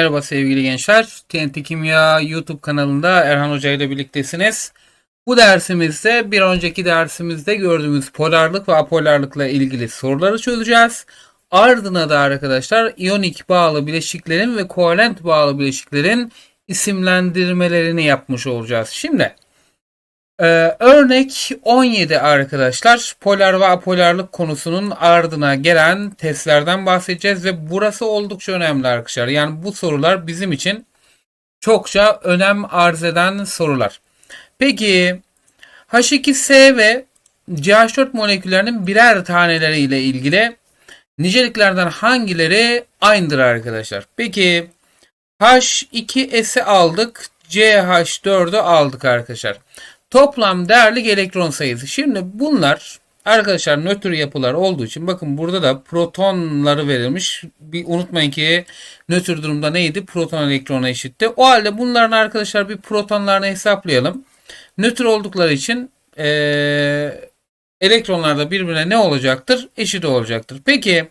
Merhaba sevgili gençler. TNT Kimya YouTube kanalında Erhan Hoca ile birliktesiniz. Bu dersimizde bir önceki dersimizde gördüğümüz polarlık ve apolarlıkla ilgili soruları çözeceğiz. Ardına da arkadaşlar iyonik bağlı bileşiklerin ve kovalent bağlı bileşiklerin isimlendirmelerini yapmış olacağız. Şimdi ee, örnek 17 arkadaşlar. Polar ve apolarlık konusunun ardına gelen testlerden bahsedeceğiz ve burası oldukça önemli arkadaşlar. Yani bu sorular bizim için çokça önem arz eden sorular. Peki H2S ve CH4 moleküllerinin birer taneleri ile ilgili niceliklerden hangileri aynıdır arkadaşlar? Peki H2S'i aldık, CH4'ü aldık arkadaşlar. Toplam değerlik elektron sayısı. Şimdi bunlar arkadaşlar nötr yapılar olduğu için bakın burada da protonları verilmiş. Bir unutmayın ki nötr durumda neydi? Proton elektrona eşitti. O halde bunların arkadaşlar bir protonlarını hesaplayalım. Nötr oldukları için ee, elektronlar da birbirine ne olacaktır? Eşit olacaktır. Peki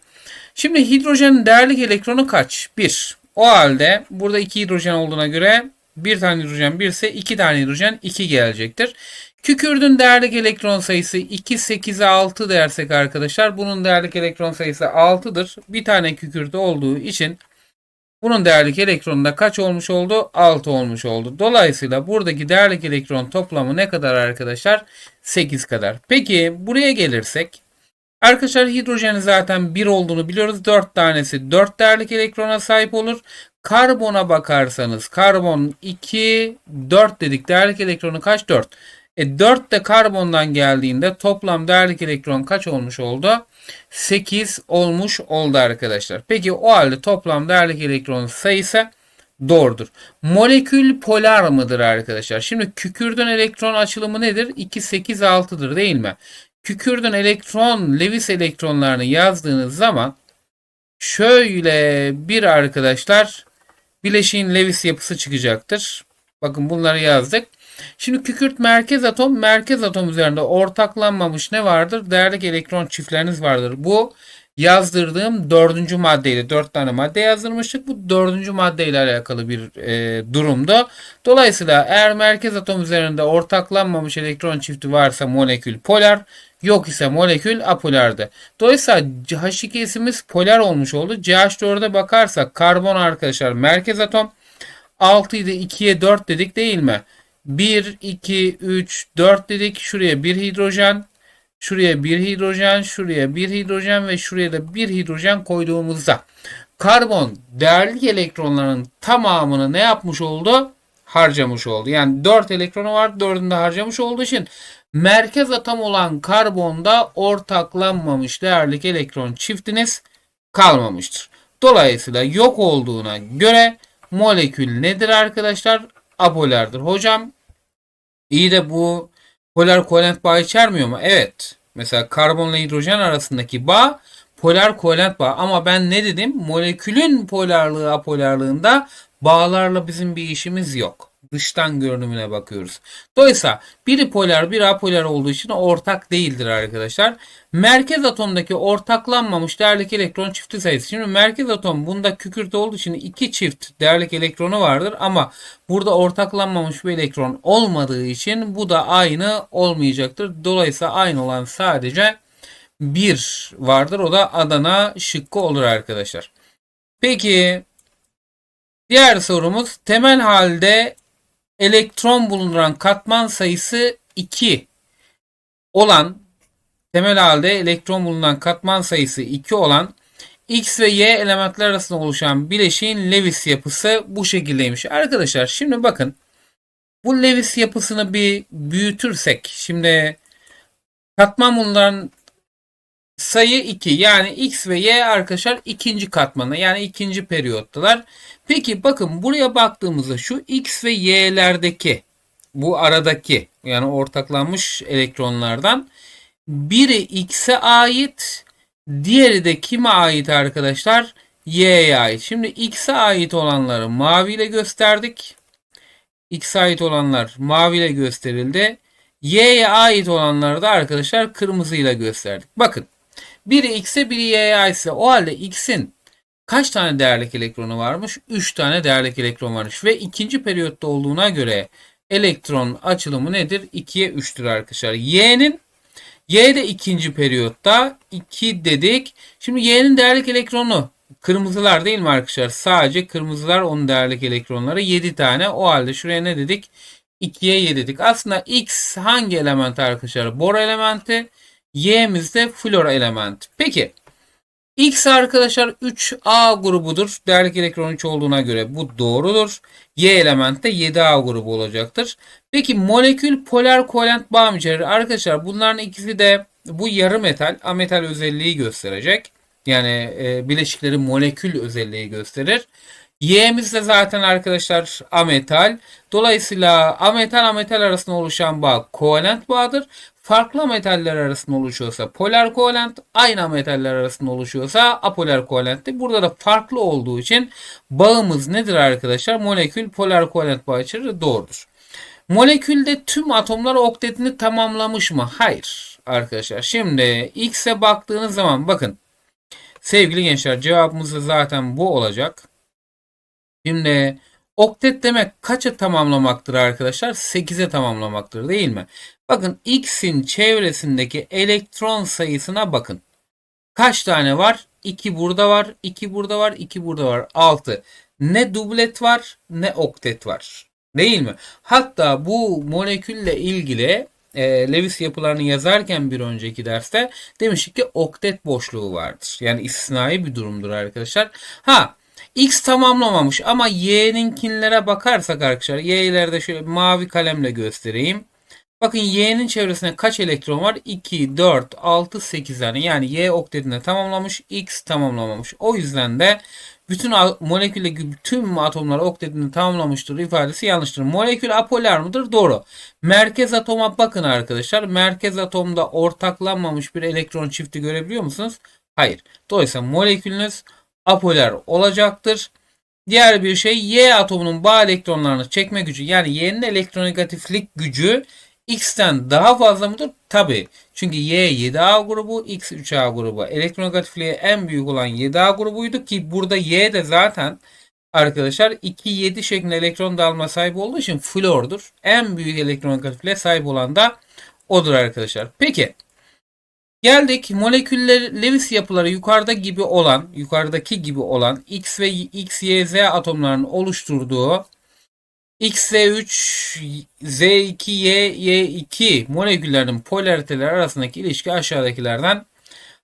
şimdi hidrojenin değerlik elektronu kaç? 1. O halde burada 2 hidrojen olduğuna göre bir tane hidrojen 1 ise 2 tane hidrojen 2 gelecektir. Kükürdün değerlik elektron sayısı 2, 8'e 6 dersek arkadaşlar bunun değerlik elektron sayısı 6'dır. Bir tane kükürt olduğu için bunun değerlik elektronu da kaç olmuş oldu? 6 olmuş oldu. Dolayısıyla buradaki değerlik elektron toplamı ne kadar arkadaşlar? 8 kadar. Peki buraya gelirsek Arkadaşlar hidrojenin zaten 1 olduğunu biliyoruz. 4 tanesi 4 değerlik elektrona sahip olur. Karbona bakarsanız karbon 2, 4 dedik. Değerlik elektronu kaç? 4. E 4 de karbondan geldiğinde toplam değerlik elektron kaç olmuş oldu? 8 olmuş oldu arkadaşlar. Peki o halde toplam değerlik elektron sayısı doğrudur. Molekül polar mıdır arkadaşlar? Şimdi kükürdün elektron açılımı nedir? 2, 8, 6'dır değil mi? Kükürdün elektron, Lewis elektronlarını yazdığınız zaman şöyle bir arkadaşlar bileşiğin Lewis yapısı çıkacaktır. Bakın bunları yazdık. Şimdi kükürt merkez atom, merkez atom üzerinde ortaklanmamış ne vardır? Değerlik elektron çiftleriniz vardır. Bu yazdırdığım dördüncü maddeyle dört tane madde yazdırmıştık. Bu dördüncü maddeyle alakalı bir e, durumda. Dolayısıyla eğer merkez atom üzerinde ortaklanmamış elektron çifti varsa molekül polar, yok ise molekül apolardı. Dolayısıyla H2S'imiz polar olmuş oldu. CH4'e bakarsak karbon arkadaşlar merkez atom 6 idi 2'ye 4 dedik değil mi? 1, 2, 3, 4 dedik. Şuraya bir hidrojen, şuraya bir hidrojen, şuraya bir hidrojen ve şuraya da bir hidrojen koyduğumuzda karbon değerli elektronların tamamını ne yapmış oldu? Harcamış oldu. Yani 4 elektronu var 4'ünü de harcamış olduğu için merkez atom olan karbonda ortaklanmamış değerlik elektron çiftiniz kalmamıştır. Dolayısıyla yok olduğuna göre molekül nedir arkadaşlar? Apolardır. Hocam iyi de bu polar kovalent bağ içermiyor mu? Evet. Mesela karbonla hidrojen arasındaki bağ polar kovalent bağ. Ama ben ne dedim? Molekülün polarlığı apolarlığında bağlarla bizim bir işimiz yok dıştan görünümüne bakıyoruz. Dolayısıyla biri polar biri apolar olduğu için ortak değildir arkadaşlar. Merkez atomdaki ortaklanmamış değerlik elektron çifti sayısı. Şimdi merkez atom bunda kükürt olduğu için iki çift değerlik elektronu vardır ama burada ortaklanmamış bir elektron olmadığı için bu da aynı olmayacaktır. Dolayısıyla aynı olan sadece bir vardır. O da Adana şıkkı olur arkadaşlar. Peki Diğer sorumuz temel halde elektron bulunduran katman sayısı 2 olan temel halde elektron bulunan katman sayısı 2 olan X ve Y elementler arasında oluşan bileşiğin Lewis yapısı bu şekildeymiş. Arkadaşlar şimdi bakın bu Lewis yapısını bir büyütürsek şimdi katman bulunan sayı 2 yani x ve y arkadaşlar ikinci katmanı yani ikinci periyottalar. Peki bakın buraya baktığımızda şu x ve y'lerdeki bu aradaki yani ortaklanmış elektronlardan biri x'e ait diğeri de kime ait arkadaşlar? y'ye ait. Şimdi x'e ait olanları maviyle gösterdik. x'e ait olanlar maviyle gösterildi. y'ye ait olanları da arkadaşlar kırmızıyla gösterdik. Bakın biri x'e biri y'ye aitse o halde x'in Kaç tane değerlik elektronu varmış? 3 tane değerlik elektron varmış. Ve ikinci periyotta olduğuna göre elektron açılımı nedir? 2'ye 3'tür arkadaşlar. Y'nin Y de ikinci periyotta 2 dedik. Şimdi Y'nin değerlik elektronu kırmızılar değil mi arkadaşlar? Sadece kırmızılar onun değerlik elektronları 7 tane. O halde şuraya ne dedik? 2'ye 7 dedik. Aslında X hangi element arkadaşlar? Bor elementi. Y'miz de flor elementi. Peki X arkadaşlar 3A grubudur. Değerlik elektron 3 olduğuna göre bu doğrudur. Y element de 7A grubu olacaktır. Peki molekül polar kovalent bağım içerir. Arkadaşlar bunların ikisi de bu yarı metal, ametal özelliği gösterecek. Yani e, bileşikleri molekül özelliği gösterir. Y'miz de zaten arkadaşlar ametal. Dolayısıyla ametal ametal arasında oluşan bağ kovalent bağdır. Farklı metaller arasında oluşuyorsa polar kovalent, aynı metaller arasında oluşuyorsa apolar kovalenttir. Burada da farklı olduğu için bağımız nedir arkadaşlar? Molekül polar kovalent bağı içerir. Doğrudur. Molekülde tüm atomlar oktetini tamamlamış mı? Hayır arkadaşlar. Şimdi X'e baktığınız zaman bakın sevgili gençler cevabımız da zaten bu olacak. Şimdi oktet demek kaça tamamlamaktır arkadaşlar? 8'e tamamlamaktır değil mi? Bakın X'in çevresindeki elektron sayısına bakın. Kaç tane var? 2 burada var, 2 burada var, 2 burada var. 6. Ne dublet var ne oktet var. Değil mi? Hatta bu molekülle ilgili e, Lewis yapılarını yazarken bir önceki derste demiştik ki oktet boşluğu vardır. Yani istisnai bir durumdur arkadaşlar. Ha X tamamlamamış ama Y'ninkinlere bakarsak arkadaşlar Y'lerde şöyle mavi kalemle göstereyim. Bakın Y'nin çevresinde kaç elektron var? 2, 4, 6, 8 tane. Yani Y oktetini tamamlamış, X tamamlamamış. O yüzden de bütün moleküldeki tüm atomlar oktetini tamamlamıştır ifadesi yanlıştır. Molekül apolar mıdır? Doğru. Merkez atoma bakın arkadaşlar. Merkez atomda ortaklanmamış bir elektron çifti görebiliyor musunuz? Hayır. Dolayısıyla molekülünüz apolar olacaktır. Diğer bir şey Y atomunun bağ elektronlarını çekme gücü yani Y'nin elektronegatiflik gücü X'ten daha fazla mıdır? Tabi. Çünkü Y 7A grubu, X 3A grubu. Elektronegatifliği en büyük olan 7A grubuydu ki burada Y de zaten arkadaşlar 2-7 şeklinde elektron dağılma sahip olduğu için flordur. En büyük elektronegatifliğe sahip olan da odur arkadaşlar. Peki. Geldik moleküller Lewis yapıları yukarıda gibi olan, yukarıdaki gibi olan X ve X, Y, Z atomlarının oluşturduğu XZ3, Z2, Y, Y2 moleküllerinin polariteleri arasındaki ilişki aşağıdakilerden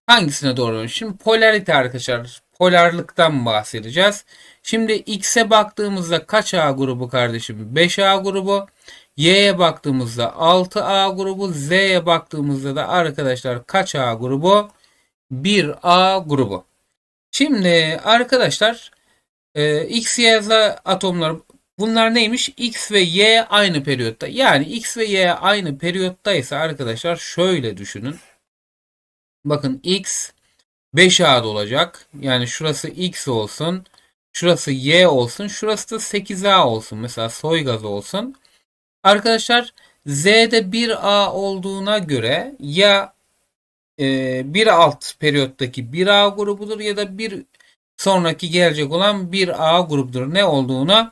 hangisine doğru? Şimdi polarite arkadaşlar polarlıktan bahsedeceğiz. Şimdi X'e baktığımızda kaç A grubu kardeşim? 5A grubu. Y'ye baktığımızda 6A grubu. Z'ye baktığımızda da arkadaşlar kaç A grubu? 1A grubu. Şimdi arkadaşlar X, Y, Z atomları Bunlar neymiş? X ve Y aynı periyotta. Yani X ve Y aynı periyottaysa arkadaşlar şöyle düşünün. Bakın X 5A'da olacak. Yani şurası X olsun. Şurası Y olsun. Şurası da 8A olsun. Mesela soy gazı olsun. Arkadaşlar Z'de 1A olduğuna göre ya e, bir alt periyottaki 1A grubudur ya da bir sonraki gelecek olan 1A grubudur. Ne olduğuna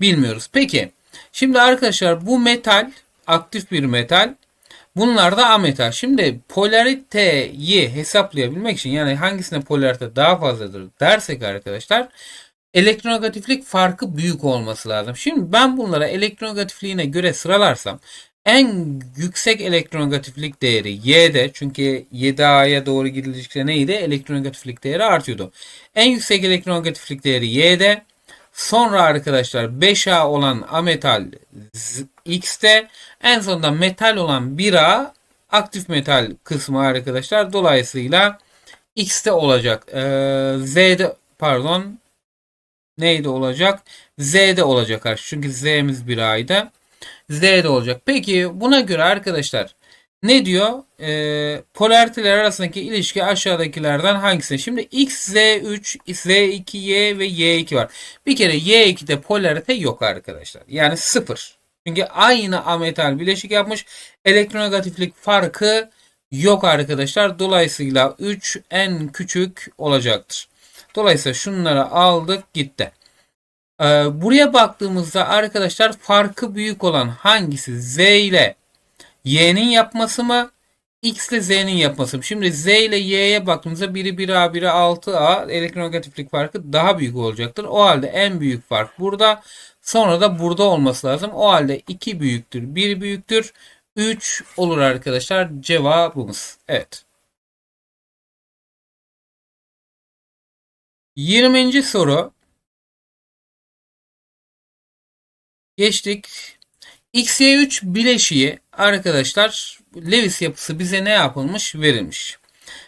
bilmiyoruz. Peki şimdi arkadaşlar bu metal aktif bir metal. Bunlar da ametal. Şimdi polariteyi hesaplayabilmek için yani hangisine polarite daha fazladır dersek arkadaşlar elektronegatiflik farkı büyük olması lazım. Şimdi ben bunlara elektronegatifliğine göre sıralarsam en yüksek elektronegatiflik değeri Y'de çünkü 7A'ya doğru gidildikçe neydi? Elektronegatiflik değeri artıyordu. En yüksek elektronegatiflik değeri Y'de Sonra arkadaşlar 5A olan ametal X'te en sonunda metal olan 1A aktif metal kısmı arkadaşlar. Dolayısıyla X'te olacak. Ee, Z'de pardon neydi olacak? Z'de olacak. Çünkü Z'miz 1A'ydı. Z'de olacak. Peki buna göre arkadaşlar ne diyor? E, polariteler arasındaki ilişki aşağıdakilerden hangisi? Şimdi X, Z3, Z2, Y ve Y2 var. Bir kere Y2'de polarite yok arkadaşlar. Yani sıfır. Çünkü aynı ametal bileşik yapmış. Elektronegatiflik farkı yok arkadaşlar. Dolayısıyla 3 en küçük olacaktır. Dolayısıyla şunları aldık gitti. Ee, buraya baktığımızda arkadaşlar farkı büyük olan hangisi? Z ile Y'nin yapması mı? X ile Z'nin yapması mı? Şimdi Z ile Y'ye baktığımızda biri 1A biri 6A elektronegatiflik farkı daha büyük olacaktır. O halde en büyük fark burada. Sonra da burada olması lazım. O halde 2 büyüktür. 1 büyüktür. 3 olur arkadaşlar cevabımız. Evet. 20. soru. Geçtik. XY3 bileşiği arkadaşlar Lewis yapısı bize ne yapılmış? Verilmiş.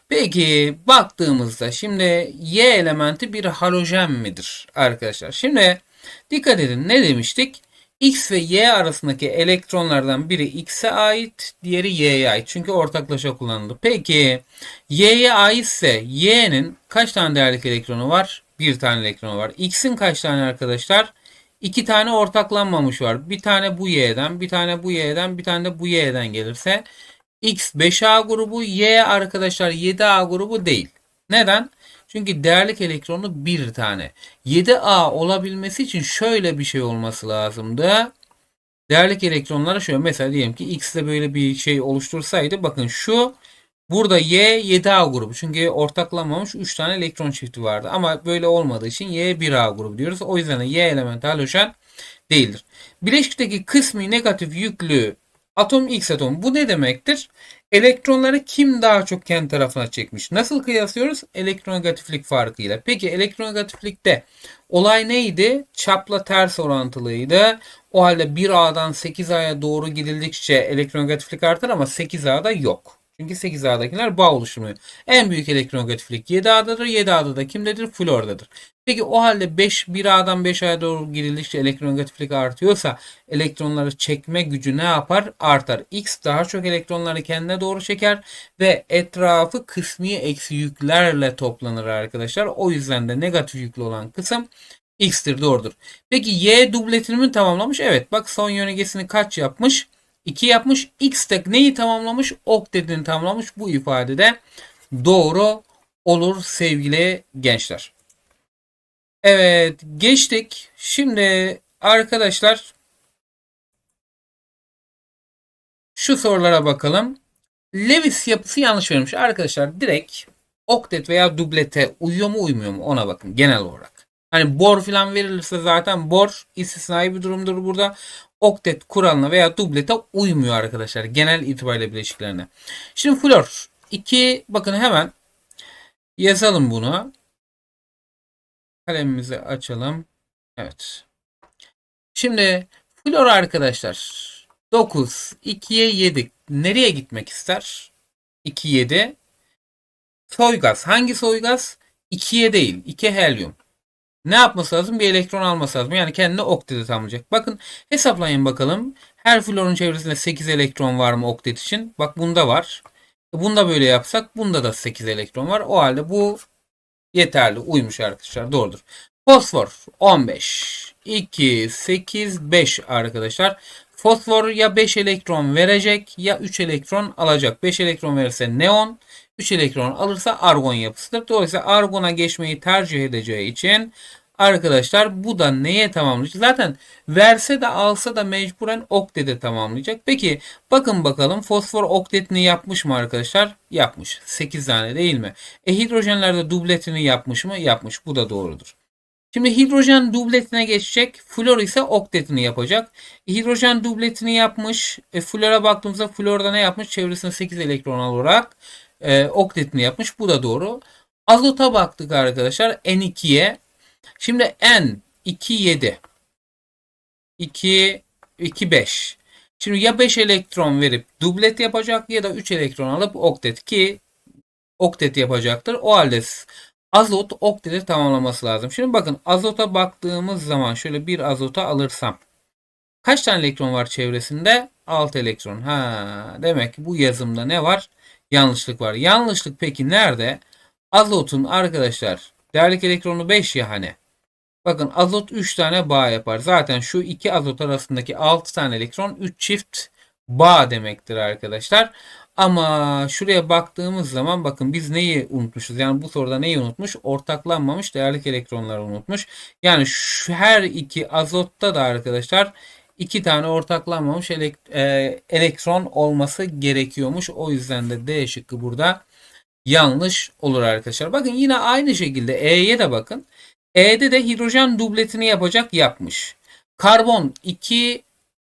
Peki baktığımızda şimdi Y elementi bir halojen midir arkadaşlar? Şimdi dikkat edin ne demiştik? X ve Y arasındaki elektronlardan biri X'e ait, diğeri Y'ye ait. Çünkü ortaklaşa kullanıldı. Peki Y'ye aitse Y'nin kaç tane değerlik elektronu var? Bir tane elektronu var. X'in kaç tane arkadaşlar? İki tane ortaklanmamış var. Bir tane bu Y'den, bir tane bu Y'den, bir tane de bu Y'den gelirse X 5A grubu, Y arkadaşlar 7A grubu değil. Neden? Çünkü değerlik elektronu bir tane. 7A olabilmesi için şöyle bir şey olması lazımdı. Değerlik elektronları şöyle mesela diyelim ki X'de böyle bir şey oluştursaydı bakın şu burada Y 7A grubu. Çünkü ortaklanmamış 3 tane elektron çifti vardı. Ama böyle olmadığı için Y 1A grubu diyoruz. O yüzden de Y elementi halojen değildir. Bileşikteki kısmi negatif yüklü atom X atom. Bu ne demektir? Elektronları kim daha çok kendi tarafına çekmiş? Nasıl kıyaslıyoruz? Elektronegatiflik farkıyla. Peki elektronegatiflikte olay neydi? Çapla ters orantılıydı. O halde 1A'dan 8A'ya doğru gidildikçe elektronegatiflik artar ama 8A'da yok. Çünkü 8A'dakiler bağ oluşturmuyor. En büyük elektronegatiflik 7A'dadır. 7A'da da kimdedir? Flordadır. Peki o halde 5 1A'dan 5A'ya doğru gidildikçe elektronegatiflik artıyorsa elektronları çekme gücü ne yapar? Artar. X daha çok elektronları kendine doğru çeker ve etrafı kısmi eksi yüklerle toplanır arkadaşlar. O yüzden de negatif yüklü olan kısım X'tir doğrudur. Peki Y dubletini mi tamamlamış? Evet bak son yönegesini kaç yapmış? 2 yapmış. X de neyi tamamlamış? Oktetini tamamlamış. Bu ifadede doğru olur sevgili gençler. Evet geçtik. Şimdi arkadaşlar şu sorulara bakalım. Lewis yapısı yanlış vermiş. Arkadaşlar direkt oktet veya dublete uyuyor mu uymuyor mu ona bakın genel olarak. Hani bor falan verilirse zaten bor istisnai bir durumdur burada. Oktet kuralına veya dublete uymuyor arkadaşlar genel itibariyle bileşiklerine. Şimdi flor 2 bakın hemen yazalım bunu. Kalemimizi açalım. Evet. Şimdi flor arkadaşlar 9 2'ye 7 nereye gitmek ister? 2 7 soygaz. Hangi soygaz? 2'ye değil. 2 helyum. Ne yapması lazım? Bir elektron alması lazım. Yani kendine okteti tamamlayacak. Bakın hesaplayın bakalım. Her florun çevresinde 8 elektron var mı oktet için? Bak bunda var. Bunda böyle yapsak bunda da 8 elektron var. O halde bu yeterli. Uymuş arkadaşlar. Doğrudur. Fosfor 15. 2, 8, 5 arkadaşlar. Fosfor ya 5 elektron verecek ya 3 elektron alacak. 5 elektron verirse neon, 3 elektron alırsa argon yapısıdır. Dolayısıyla argona geçmeyi tercih edeceği için arkadaşlar bu da neye tamamlayacak? Zaten verse de alsa da mecburen oktete tamamlayacak. Peki bakın bakalım fosfor oktetini yapmış mı arkadaşlar? Yapmış. 8 tane değil mi? E hidrojenlerde dubletini yapmış mı? Yapmış. Bu da doğrudur. Şimdi hidrojen dubletine geçecek. Flor ise oktetini yapacak. Hidrojen dubletini yapmış. E, flora baktığımızda florda ne yapmış? Çevresinde 8 elektron alarak e, oktetini yapmış. Bu da doğru. Azota baktık arkadaşlar. N2'ye. Şimdi N 2 7. 2 2 5. Şimdi ya 5 elektron verip dublet yapacak ya da 3 elektron alıp oktet ki oktet yapacaktır. O halde azot okteti tamamlaması lazım. Şimdi bakın azota baktığımız zaman şöyle bir azota alırsam kaç tane elektron var çevresinde? 6 elektron. Ha, demek ki bu yazımda ne var? Yanlışlık var. Yanlışlık peki nerede? Azotun arkadaşlar değerlik elektronu 5 ya hani. Bakın azot 3 tane bağ yapar. Zaten şu iki azot arasındaki 6 tane elektron 3 çift bağ demektir arkadaşlar. Ama şuraya baktığımız zaman bakın biz neyi unutmuşuz? Yani bu soruda neyi unutmuş? Ortaklanmamış değerlik elektronları unutmuş. Yani şu her iki azotta da arkadaşlar iki tane ortaklanmamış e, elektron olması gerekiyormuş. O yüzden de D şıkkı burada yanlış olur arkadaşlar. Bakın yine aynı şekilde E'ye de bakın. E'de de hidrojen dubletini yapacak yapmış. Karbon 2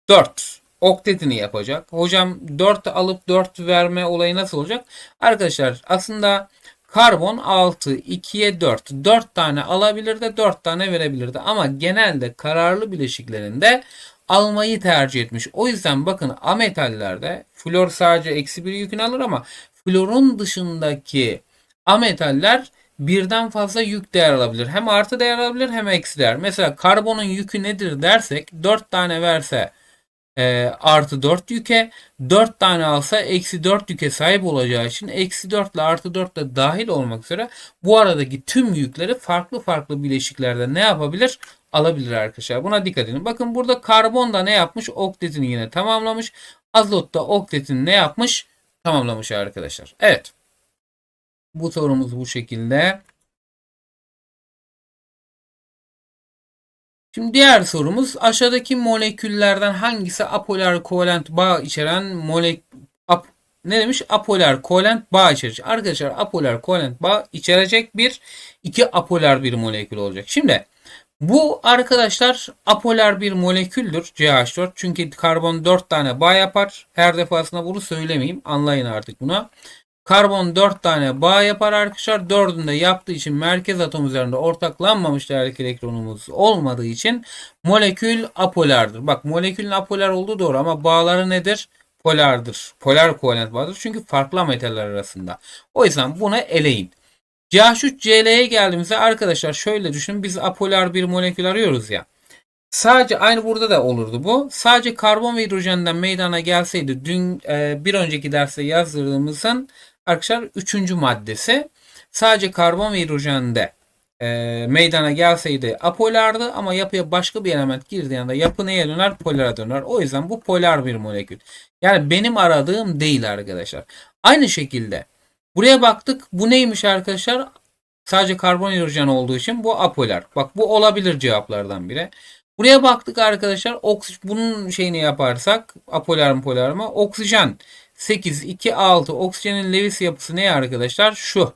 4 oktetini yapacak. Hocam 4 alıp 4 verme olayı nasıl olacak? Arkadaşlar aslında karbon 6 2'ye 4 4 tane alabilir de 4 tane verebilirdi. Ama genelde kararlı bileşiklerinde almayı tercih etmiş. O yüzden bakın ametallerde flor sadece eksi bir yükünü alır ama florun dışındaki ametaller birden fazla yük değer alabilir. Hem artı değer alabilir hem eksi değer. Mesela karbonun yükü nedir dersek 4 tane verse e, artı 4 yüke 4 tane alsa eksi 4 yüke sahip olacağı için eksi 4 ile artı 4 ile dahil olmak üzere bu aradaki tüm yükleri farklı farklı bileşiklerde ne yapabilir? Alabilir arkadaşlar. Buna dikkat edin. Bakın burada karbon da ne yapmış? Oktetini yine tamamlamış. Azot da oktetini ne yapmış? Tamamlamış arkadaşlar. Evet. Bu sorumuz bu şekilde. Şimdi diğer sorumuz aşağıdaki moleküllerden hangisi apolar kovalent bağ içeren molek ap, ne demiş? Apolar kovalent bağ içerecek. Arkadaşlar apolar kovalent bağ içerecek bir iki apolar bir molekül olacak. Şimdi bu arkadaşlar apolar bir moleküldür CH4. Çünkü karbon 4 tane bağ yapar. Her defasında bunu söylemeyeyim. Anlayın artık bunu. Karbon 4 tane bağ yapar arkadaşlar. 4'ünü de yaptığı için merkez atom üzerinde ortaklanmamış değerlik elektronumuz olmadığı için molekül apolardır. Bak molekülün apolar olduğu doğru ama bağları nedir? Polardır. Polar kovalent bağdır. Çünkü farklı metaller arasında. O yüzden bunu eleyin. CH3CL'ye geldiğimizde arkadaşlar şöyle düşünün. Biz apolar bir molekül arıyoruz ya. Sadece aynı burada da olurdu bu. Sadece karbon ve hidrojenden meydana gelseydi dün e, bir önceki derste yazdırdığımızın arkadaşlar üçüncü maddesi sadece karbon ve hidrojende e, meydana gelseydi apolardı ama yapıya başka bir element girdiği anda yapı neye döner? Polara döner. O yüzden bu polar bir molekül. Yani benim aradığım değil arkadaşlar. Aynı şekilde buraya baktık. Bu neymiş arkadaşlar? Sadece karbon hidrojen olduğu için bu apolar. Bak bu olabilir cevaplardan biri. Buraya baktık arkadaşlar. Oks bunun şeyini yaparsak apolar mı polar mı? Oksijen 8 2 6 oksijenin Lewis yapısı ne arkadaşlar? Şu.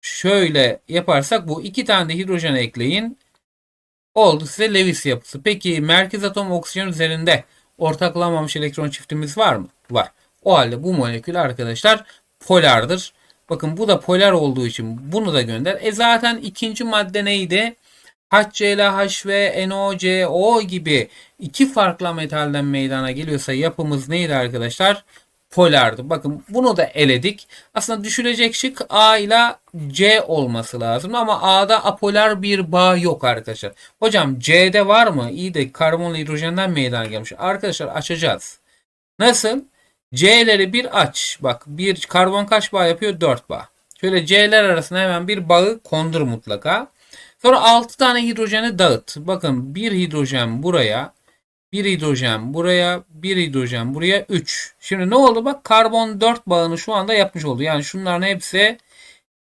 Şöyle yaparsak bu iki tane de hidrojen ekleyin. Oldu size Lewis yapısı. Peki merkez atom oksijen üzerinde ortaklanmamış elektron çiftimiz var mı? Var. O halde bu molekül arkadaşlar polardır. Bakın bu da polar olduğu için bunu da gönder. E zaten ikinci madde neydi? HCl, HV, NOCO gibi iki farklı metalden meydana geliyorsa yapımız neydi arkadaşlar? Polardı. Bakın bunu da eledik. Aslında düşülecek şık A ile C olması lazım ama A'da apolar bir bağ yok arkadaşlar. Hocam C'de var mı? İyi de karbonla hidrojenden meydana gelmiş. Arkadaşlar açacağız. Nasıl? C'leri bir aç. Bak bir karbon kaç bağ yapıyor? 4 bağ. Şöyle C'ler arasına hemen bir bağı kondur mutlaka. Sonra 6 tane hidrojeni dağıt. Bakın bir hidrojen buraya, bir hidrojen buraya, bir hidrojen buraya 3. Şimdi ne oldu? Bak karbon 4 bağını şu anda yapmış oldu. Yani şunların hepsi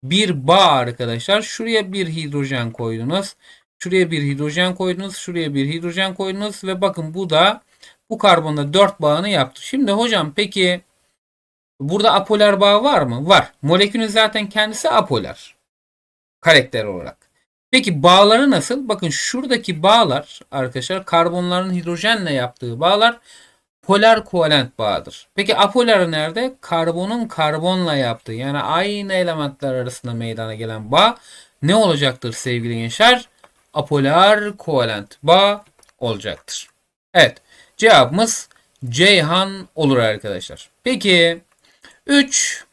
bir bağ arkadaşlar. Şuraya bir hidrojen koydunuz. Şuraya bir hidrojen koydunuz. Şuraya bir hidrojen koydunuz. Ve bakın bu da bu karbonda 4 bağını yaptı. Şimdi hocam peki burada apolar bağ var mı? Var. Molekülün zaten kendisi apolar. Karakter olarak. Peki bağları nasıl? Bakın şuradaki bağlar arkadaşlar karbonların hidrojenle yaptığı bağlar polar kovalent bağıdır. Peki apolar nerede? Karbonun karbonla yaptığı yani aynı elementler arasında meydana gelen bağ ne olacaktır sevgili gençler? Apolar kovalent bağ olacaktır. Evet cevabımız Ceyhan olur arkadaşlar. Peki 3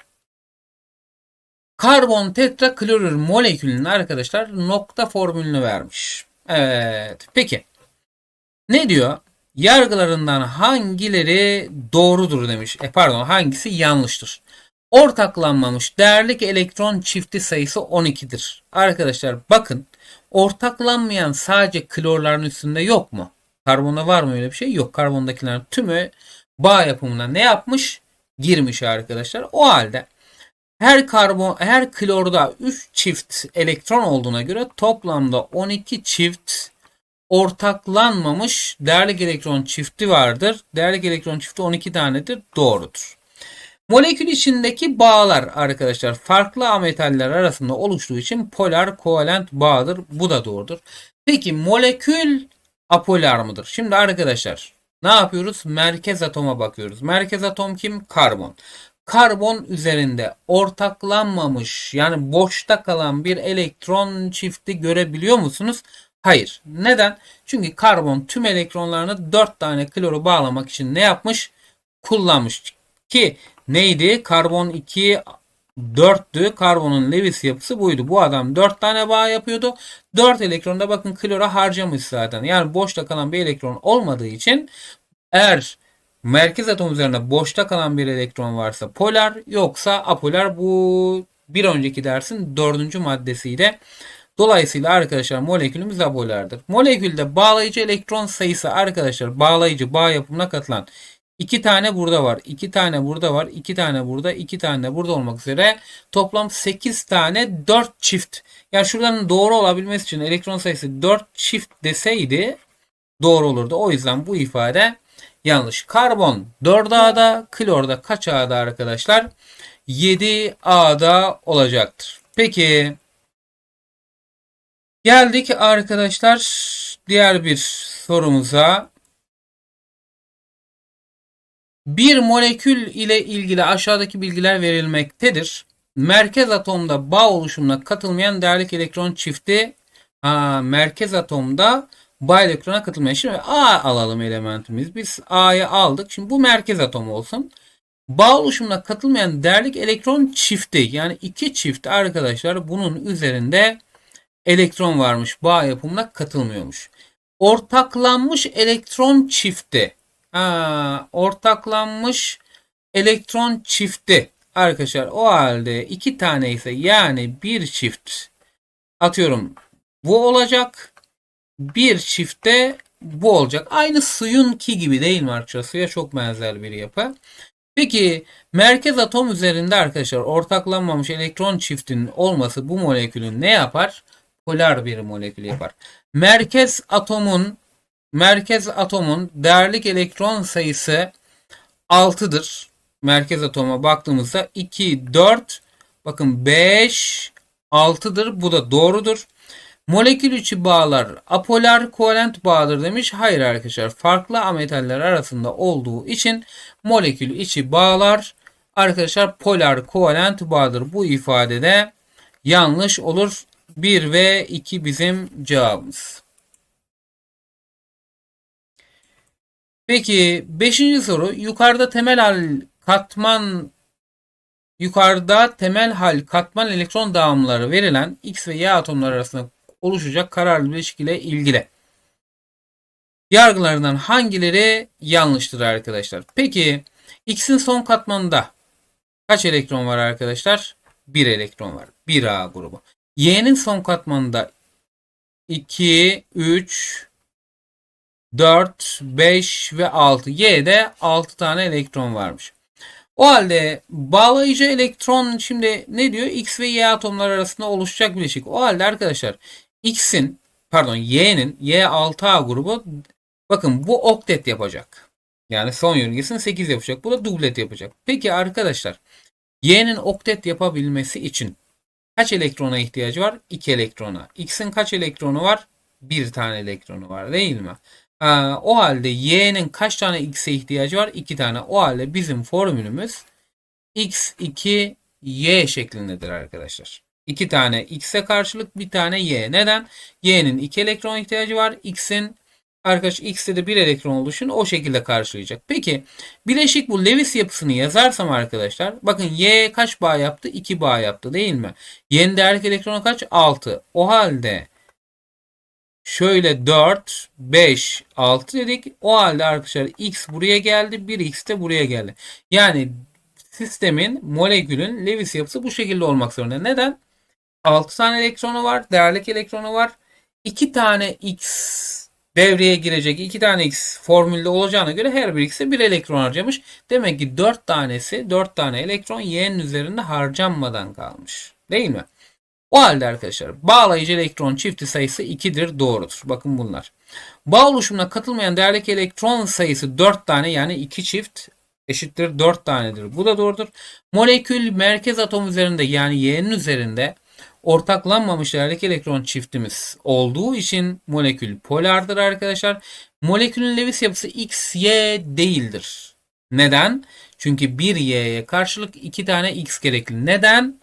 Karbon tetraklorür molekülünün arkadaşlar nokta formülünü vermiş. Evet. Peki. Ne diyor? Yargılarından hangileri doğrudur demiş. E pardon hangisi yanlıştır? Ortaklanmamış değerlik elektron çifti sayısı 12'dir. Arkadaşlar bakın ortaklanmayan sadece klorların üstünde yok mu? Karbonda var mı öyle bir şey? Yok. Karbondakilerin tümü bağ yapımında ne yapmış? girmiş arkadaşlar. O halde her karbon her klorda 3 çift elektron olduğuna göre toplamda 12 çift ortaklanmamış değerli elektron çifti vardır. Değerli elektron çifti 12 tanedir. Doğrudur. Molekül içindeki bağlar arkadaşlar farklı ametaller arasında oluştuğu için polar kovalent bağdır. Bu da doğrudur. Peki molekül apolar mıdır? Şimdi arkadaşlar ne yapıyoruz? Merkez atoma bakıyoruz. Merkez atom kim? Karbon. Karbon üzerinde ortaklanmamış yani boşta kalan bir elektron çifti görebiliyor musunuz? Hayır. Neden? Çünkü karbon tüm elektronlarını 4 tane kloru bağlamak için ne yapmış? Kullanmış. Ki neydi? Karbon 2 4'tü. Karbonun Lewis yapısı buydu. Bu adam 4 tane bağ yapıyordu. 4 elektron da bakın klora harcamış zaten. Yani boşta kalan bir elektron olmadığı için eğer merkez atom üzerinde boşta kalan bir elektron varsa polar yoksa apolar bu bir önceki dersin dördüncü maddesiyle. Dolayısıyla arkadaşlar molekülümüz apolardır. Molekülde bağlayıcı elektron sayısı arkadaşlar bağlayıcı bağ yapımına katılan İki tane burada var. iki tane burada var. iki tane burada. iki tane burada olmak üzere toplam 8 tane 4 çift. Yani şuradan doğru olabilmesi için elektron sayısı 4 çift deseydi doğru olurdu. O yüzden bu ifade yanlış. Karbon 4 A'da, klorda kaç A'da arkadaşlar? 7 A'da olacaktır. Peki geldik arkadaşlar diğer bir sorumuza. Bir molekül ile ilgili aşağıdaki bilgiler verilmektedir. Merkez atomda bağ oluşumuna katılmayan değerlik elektron çifti ha, merkez atomda bağ elektrona katılmayan. Şimdi A alalım elementimiz. Biz A'yı aldık. Şimdi bu merkez atom olsun. Bağ oluşumuna katılmayan değerlik elektron çifti yani iki çift arkadaşlar bunun üzerinde elektron varmış. Bağ yapımına katılmıyormuş. Ortaklanmış elektron çifti Ha, ortaklanmış elektron çifti. Arkadaşlar o halde iki tane ise yani bir çift atıyorum bu olacak. Bir çifte bu olacak. Aynı suyun ki gibi değil mi arkadaşlar? Suya çok benzer bir yapı. Peki merkez atom üzerinde arkadaşlar ortaklanmamış elektron çiftinin olması bu molekülün ne yapar? Polar bir molekül yapar. Merkez atomun merkez atomun değerlik elektron sayısı 6'dır. Merkez atoma baktığımızda 2, 4, bakın 5, 6'dır. Bu da doğrudur. Molekül içi bağlar apolar kovalent bağdır demiş. Hayır arkadaşlar farklı ametaller arasında olduğu için molekül içi bağlar arkadaşlar polar kovalent bağdır. Bu ifadede yanlış olur. 1 ve 2 bizim cevabımız. Peki 5. soru yukarıda temel hal katman yukarıda temel hal katman elektron dağımları verilen X ve Y atomları arasında oluşacak kararlı bileşik ile ilgili. Yargılarından hangileri yanlıştır arkadaşlar? Peki X'in son katmanında kaç elektron var arkadaşlar? 1 elektron var. 1A grubu. Y'nin son katmanında 2, 3, 4, 5 ve 6. Y'de 6 tane elektron varmış. O halde bağlayıcı elektron şimdi ne diyor? X ve Y atomlar arasında oluşacak bileşik. O halde arkadaşlar X'in pardon Y'nin Y6A grubu bakın bu oktet yapacak. Yani son yörüngesini 8 yapacak. Bu da dublet yapacak. Peki arkadaşlar Y'nin oktet yapabilmesi için kaç elektrona ihtiyacı var? 2 elektrona. X'in kaç elektronu var? 1 tane elektronu var değil mi? o halde y'nin kaç tane x'e ihtiyacı var? 2 tane. O halde bizim formülümüz x2 y şeklindedir arkadaşlar. 2 tane x'e karşılık bir tane y. Neden? y'nin 2 elektron ihtiyacı var. x'in arkadaş x'te de 1 elektron olduğu için o şekilde karşılayacak. Peki bileşik bu Lewis yapısını yazarsam arkadaşlar bakın y kaç bağ yaptı? 2 bağ yaptı değil mi? Y'nin değerlik elektronu kaç? 6. O halde Şöyle 4, 5, 6 dedik. O halde arkadaşlar x buraya geldi. 1x de buraya geldi. Yani sistemin, molekülün Lewis yapısı bu şekilde olmak zorunda. Neden? 6 tane elektronu var. Değerlik elektronu var. 2 tane x devreye girecek iki tane x formülde olacağına göre her bir x'e bir elektron harcamış. Demek ki 4 tanesi 4 tane elektron y'nin üzerinde harcanmadan kalmış. Değil mi? O halde arkadaşlar bağlayıcı elektron çifti sayısı 2'dir doğrudur. Bakın bunlar. Bağ oluşumuna katılmayan değerdeki elektron sayısı 4 tane yani 2 çift eşittir 4 tanedir. Bu da doğrudur. Molekül merkez atom üzerinde yani y'nin üzerinde ortaklanmamış değerdeki elektron çiftimiz olduğu için molekül polardır arkadaşlar. Molekülün Lewis yapısı X, Y değildir. Neden? Çünkü bir Y'ye karşılık iki tane X gerekli. Neden?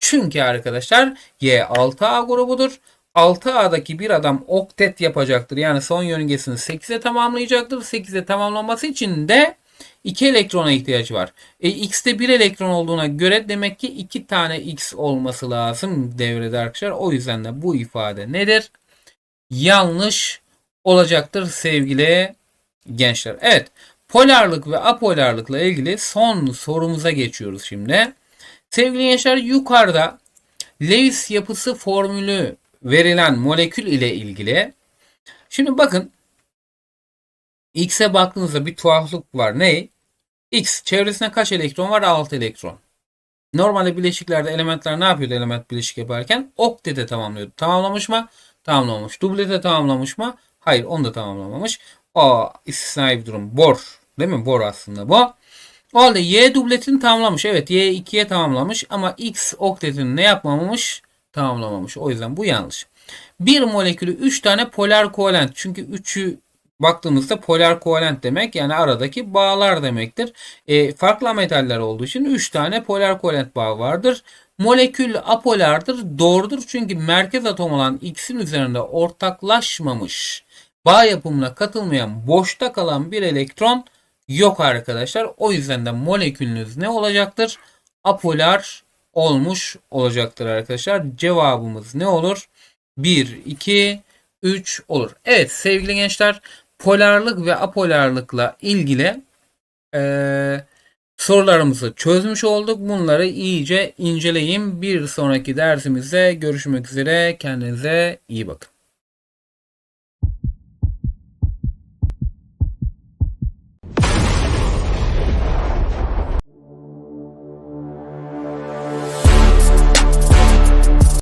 Çünkü arkadaşlar Y 6A grubudur. 6A'daki bir adam oktet yapacaktır. Yani son yörüngesini 8'e tamamlayacaktır. 8'e tamamlanması için de 2 elektrona ihtiyacı var. E, X'te 1 elektron olduğuna göre demek ki 2 tane X olması lazım devrede arkadaşlar. O yüzden de bu ifade nedir? Yanlış olacaktır sevgili gençler. Evet. Polarlık ve apolarlıkla ilgili son sorumuza geçiyoruz şimdi. Sevgili gençler yukarıda Lewis yapısı formülü verilen molekül ile ilgili. Şimdi bakın X'e baktığınızda bir tuhaflık var. Ne? X çevresinde kaç elektron var? 6 elektron. Normalde bileşiklerde elementler ne yapıyordu element bileşik yaparken? Oktete tamamlıyordu. Tamamlamış mı? Tamamlamış. Dublete tamamlamış mı? Hayır onu da tamamlamamış. O istisnai bir durum. Bor. Değil mi? Bor aslında bu. O halde Y dubletini tamamlamış. Evet Y 2'ye tamamlamış ama X oktetini ne yapmamış? Tamamlamamış. O yüzden bu yanlış. Bir molekülü 3 tane polar kovalent. Çünkü 3'ü baktığımızda polar kovalent demek yani aradaki bağlar demektir. E, farklı metaller olduğu için 3 tane polar kovalent bağ vardır. Molekül apolardır. Doğrudur çünkü merkez atom olan X'in üzerinde ortaklaşmamış bağ yapımına katılmayan boşta kalan bir elektron yok arkadaşlar. O yüzden de molekülünüz ne olacaktır? Apolar olmuş olacaktır arkadaşlar. Cevabımız ne olur? 1, 2, 3 olur. Evet sevgili gençler polarlık ve apolarlıkla ilgili eee sorularımızı çözmüş olduk. Bunları iyice inceleyin. Bir sonraki dersimizde görüşmek üzere. Kendinize iyi bakın.